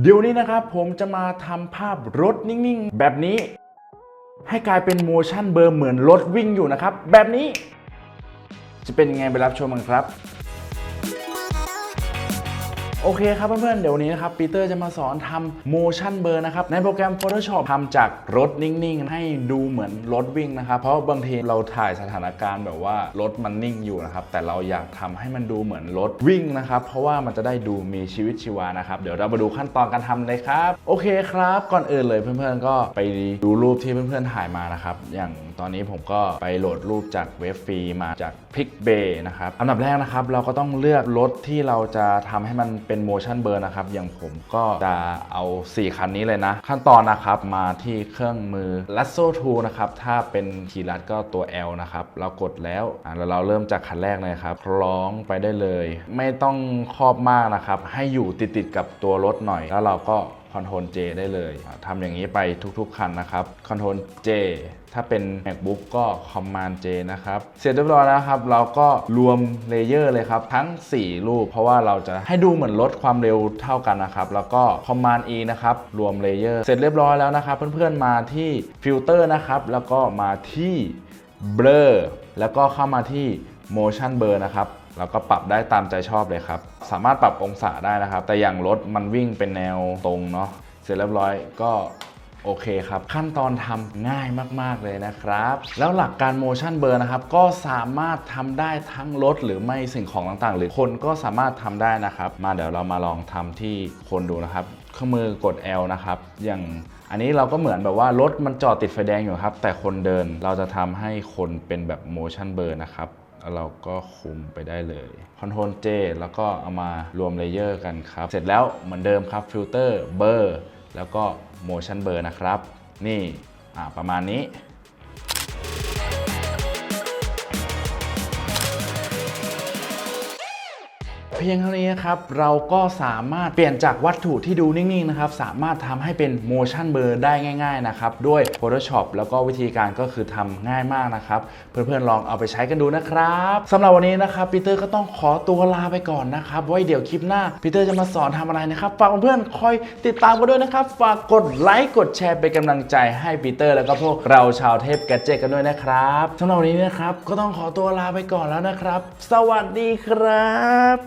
เดี๋ยวนี้นะครับผมจะมาทำภาพรถนิ่งๆ แบบนี้ ให้กลายเป็นโมชั่นเบอร์เหมือนรถวิ่งอยู่นะครับ แบบนี้ จะเป็นยังไงไปรับชมกันครับ โอเคครับเพื่อนๆ เดี๋ยววันนี้นะครับปีเตอร์จะมาสอนทำ motion blur นะครับ ในโปรแกรม Photoshop ทำจากรถนิ่งๆ ให้ดูเหมือนรถวิ่งนะครับ เพราะบางทีเราถ่ายสถานการณ์แบบว่ารถมันนิ่งอยู่นะครับ แต่เราอยากทำให้มันดูเหมือนรถวิ่งนะครับ เพราะว่ามันจะได้ดูมีชีวิตชีวานะครับ เดี๋ยวเรามาดูขั้นตอนการทำเลยครับ โอเคครับ ก่อนอื่นเลยเพื่อนๆ ก็ไปดูรูปที่เพื่อนๆ ถ่ายมานะครับ อย่างตอนนี้ผมก็ไปโหลดรูปจากเว็บฟรีมาจาก Pixbay นะครับอันดับแรกนะครับ เราก็ต้องเลือกรถที่เราจะทำให้มันเป็น motion blur นะครับ อย่างผมก็จะเอา 4 คันนี้เลยนะ ขั้นตอนนะครับมาที่เครื่องมือ Lasso Tool นะครับ ถ้าเป็นคีย์ลัดก็ตัว L นะครับ เรากดแล้วอะแล้วเราเริ่มจากคันแรกเลยครับคล้องไปได้เลย ไม่ต้องครอบมากนะครับ ให้อยู่ติดๆกับตัวรถหน่อย แล้วเราก็ คอนโทรล J ได้เลยทำอย่างนี้ไปทุกๆ คันนะครับคอนโทรล J ถ้าเป็น MacBook ก็ Command J นะครับ เสร็จเรียบร้อยแล้วครับ เราก็รวมเลเยอร์เลยครับ ทั้ง 4 รูป เพราะว่าเราจะให้ดูเหมือนลดความเร็วเท่ากันนะครับ แล้วก็ Command E นะครับ รวมเลเยอร์เสร็จเรียบร้อยแล้วนะครับ เพื่อนๆมาที่ฟิลเตอร์นะครับ แล้วก็มาที่ Blur แล้วก็เข้ามาที่ Motion Blur นะครับ แล้วก็ปรับได้ตามใจชอบเลยครับ สามารถปรับองศาได้นะครับ แต่อย่างรถมันวิ่งเป็นแนวตรงเนาะเสร็จเรียบร้อยก็โอเคครับ ขั้นตอนทำง่ายมาก ๆ เลยนะครับ แล้วหลักการ motion blur นะครับ ก็สามารถทำได้ทั้งรถหรือไม่สิ่งของต่างๆ หรือคนก็สามารถทำได้นะครับ มาเดี๋ยวเรามาลองทำที่คนดูนะครับเครื่องมือกด L นะครับ อย่างอันนี้เราก็เหมือนแบบว่ารถมันจอดติดไฟแดงอยู่ครับ แต่คนเดินเราจะทำให้คนเป็นแบบ motion blur นะครับ เราก็คุมไปได้เลย Ctrl J แล้วก็เอามารวมเลเยอร์กันครับ เสร็จแล้วเหมือนเดิมครับฟิลเตอร์เบอร์แล้วก็ motion blur นะครับ นี่ประมาณนี้ พียงเท่านี้นะครับ เราก็สามารถเปลี่ยนจากวัตถุที่ดูนิ่งๆนะครับ สามารถทำให้เป็น motion blur ได้ง่าย ๆ นะครับ ด้วย Photoshop แล้วก็วิธีการก็คือทำง่ายมากนะครับ เพื่อนๆลองเอาไปใช้กันดูนะครับสำหรับวันนี้นะครับปีเตอร์ก็ต้องขอตัวลาไปก่อนนะครับไว้เดี๋ยวคลิปหน้าปีเตอร์จะมาสอนทำอะไรนะครับฝากเพื่อนๆคอยติดตามกันด้วยนะครับ ฝากกดไลค์กดแชร์เป็นกำลังใจให้ปีเตอร์แล้วก็พวกเราชาวเทพแกดเจ็ตกันด้วยนะครับสำหรับวันนี้นะครับก็ต้องขอตัวลาไปก่อนแล้วนะครับ สวัสดีครับ